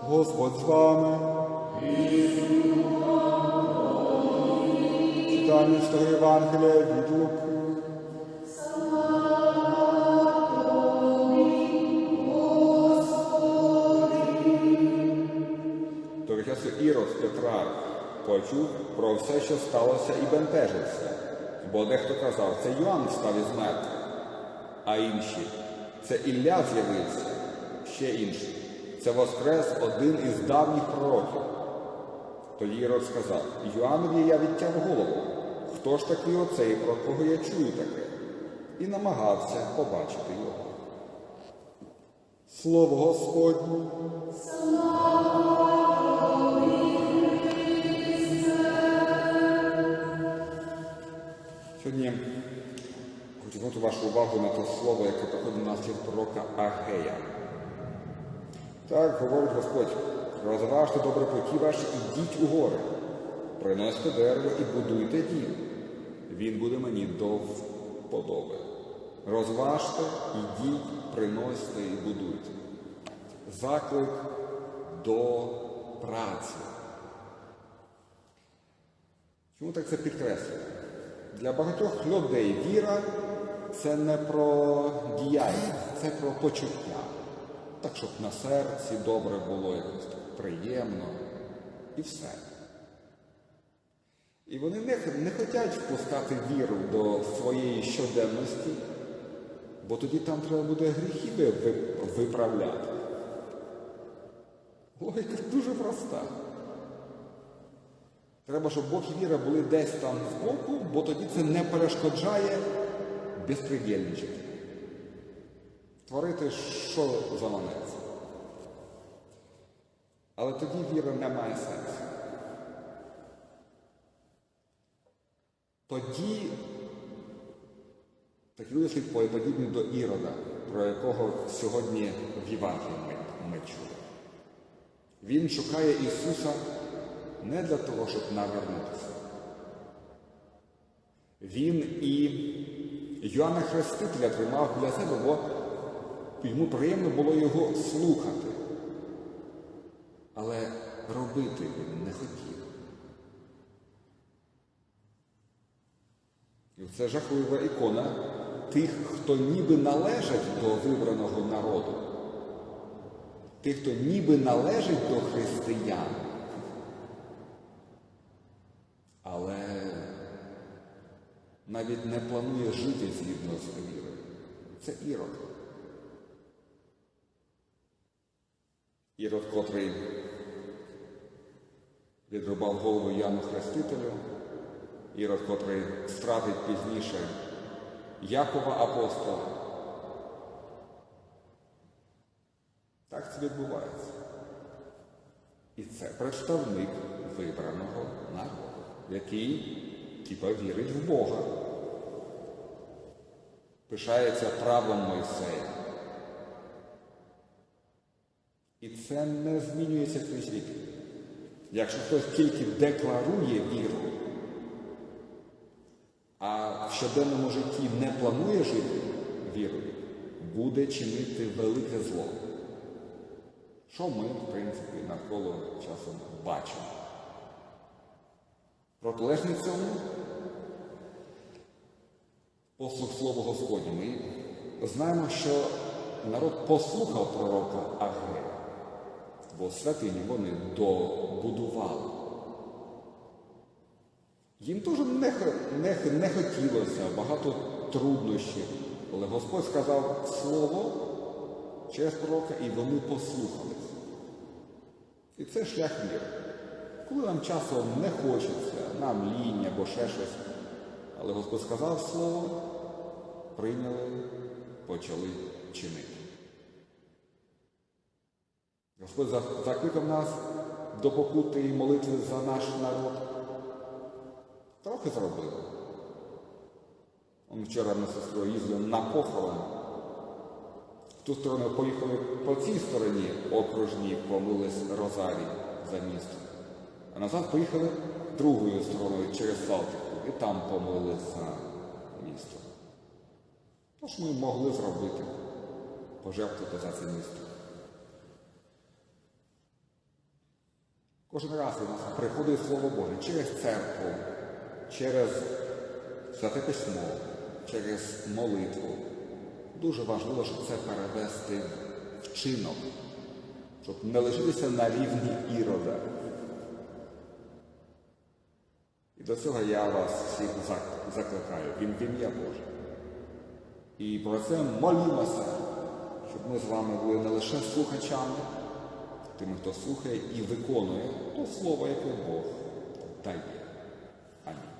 Господь з вами. Читання з того Євангелія від Луки. Тож часу Ірод Петра почув про все, що сталося, і бентежився. Бо дехто казав, це Йоанн встав із мертвих, а інші це Ілля з'явився, ще інші. Це воскрес один із давніх пророків. Тоді Ірод сказав, Йоаннові я відтяв голову. Хто ж такий оцей, про кого я чую таке? І намагався побачити його. Слово Господнє. Сьогодні хочу звернути вашу увагу на те слово, яке приходить нас від пророка Агея. Так говорить Господь, розважте добре путі ваші, ідіть у гори, приносьте дерево і будуйте дім. Він буде мені до вподоби. Розважте, ідіть, приносьте і будуйте. Заклик до праці. Чому так це підкреслює? Для багатьох людей віра це не про діяльність, це про почуття. Так, щоб на серці добре було якось так приємно і все. І вони не, не хочуть впускати віру до своєї щоденності, бо тоді там треба буде гріхи виправляти. Логіка дуже проста. Треба, щоб Бог і віра були десь там збоку, бо тоді це не перешкоджає безпредельничати. Творити, що заманеться. Але тоді віра не має сенсу. Тоді такі люди слід подібні до Ірода, про якого сьогодні в Євангелії ми, ми чули. Він шукає Ісуса не для того, щоб навернутися. Він і Йоанна Хрестителя тримав для себе, бо йому приємно було його слухати. Але робити він не хотів. І це жахлива ікона тих, хто ніби належать до вибраного народу, тих, хто ніби належить до християн. Але навіть не планує жити згідно з вірою. Це Ірод. Ірод, котрий відрубав голову Яну Хрестителю, Ірод, котрий стратить пізніше Якова апостола. Так це відбувається. І це представник вибраного народу, який типа вірить в Бога. Пишається правом Мойсея. Це не змінюється крізь віки. Якщо хтось тільки декларує віру, а в щоденному житті не планує жити вірою, буде чинити велике зло. Що ми, в принципі, навколо часом бачимо? Протилежний цьому послух Слово Господнє. Ми знаємо, що народ послухав пророка Агея, бо святині вони добудували. Їм теж не, не, не хотілося, багато труднощів. Але Господь сказав слово через пророка, і вони послухались. І це шлях віри. Коли нам часом не хочеться, нам лінь або ще щось, але Господь сказав слово, прийняли, почали чинити. Господь за- закликав нас до покути і молитви за наш народ. Трохи зробили. Он вчора ми з сестрою їздили на похорон. В ту сторону поїхали по цій стороні окружні, помились Розарій за містом. А назад поїхали другою стороною через Салтику і там помились за місто. Тож ми могли зробити, пожертвувати за це місто. Кожен раз до нас приходить Слово Боже через церкву, через святе письмо, через молитву. Дуже важливо, щоб це перевести в чинок, щоб не лишитися на рівні ірода. І до цього я вас всіх закликаю в ім- в ім'я Боже. І про це молімося, щоб ми з вами були не лише слухачами, тими, хто слухає і виконує то слово, яке Бог дає. Амінь.